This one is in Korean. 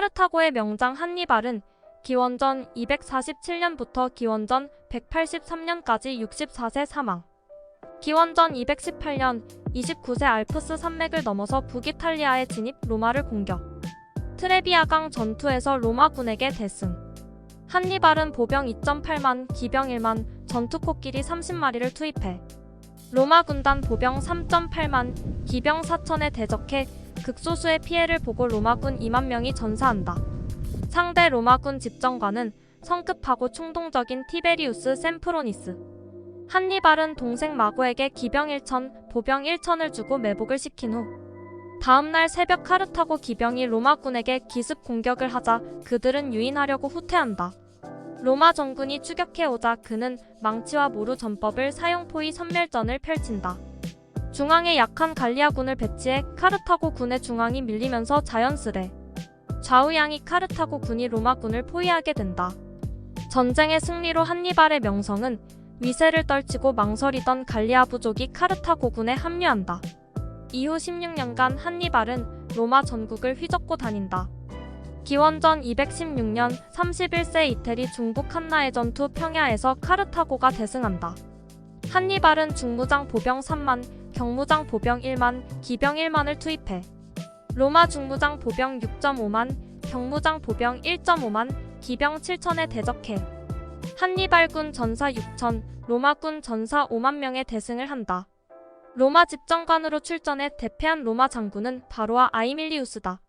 카르타고의 명장 한니발은 기원전 247년부터 기원전 183년까지 64세 사망. 기원전 218년 29세 알프스 산맥을 넘어서 북이탈리아에 진입 로마를 공격. 트레비아강 전투에서 로마군에게 대승. 한니발은 보병 2.8만, 기병 1만, 전투 코끼리 30마리를 투입해 로마 군단 보병 3.8만, 기병 4천에 대적해 극소수의 피해를 보고 로마군 2만 명이 전사한다. 상대 로마군 집정관은 성급하고 충동적인 티베리우스 셈프로니스. 한니발은 동생 마고에게 기병 1천, 보병 1천을 주고 매복을 시킨 후 다음날 새벽 카르타고 기병이 로마군에게 기습 공격을 하자 그들은 유인하려고 후퇴한다. 로마 정군이 추격해오자 그는 망치와 모루 전법을 사용 포위 선멸전을 펼친다. 중앙에 약한 갈리아군을 배치해 카르타고 군의 중앙이 밀리면서 자연스레 좌우양이 카르타고 군이 로마군을 포위하게 된다. 전쟁의 승리로 한니발의 명성은 위세를 떨치고 망설이던 갈리아 부족이 카르타고군에 합류한다. 이후 16년간 한니발은 로마 전국을 휘젓고 다닌다. 기원전 216년 31세 이태리 중북 한나의 전투 평야에서 카르타고가 대승한다. 한니발은 중무장 보병 3만, 경무장 보병 1만, 기병 1만을 투입해 로마 중무장 보병 6.5만, 경무장 보병 1.5만, 기병 7천에 대적해 한니발군 전사 6천, 로마군 전사 5만 명의 대승을 한다. 로마 집정관으로 출전해 대패한 로마 장군은 바로와 아이밀리우스다.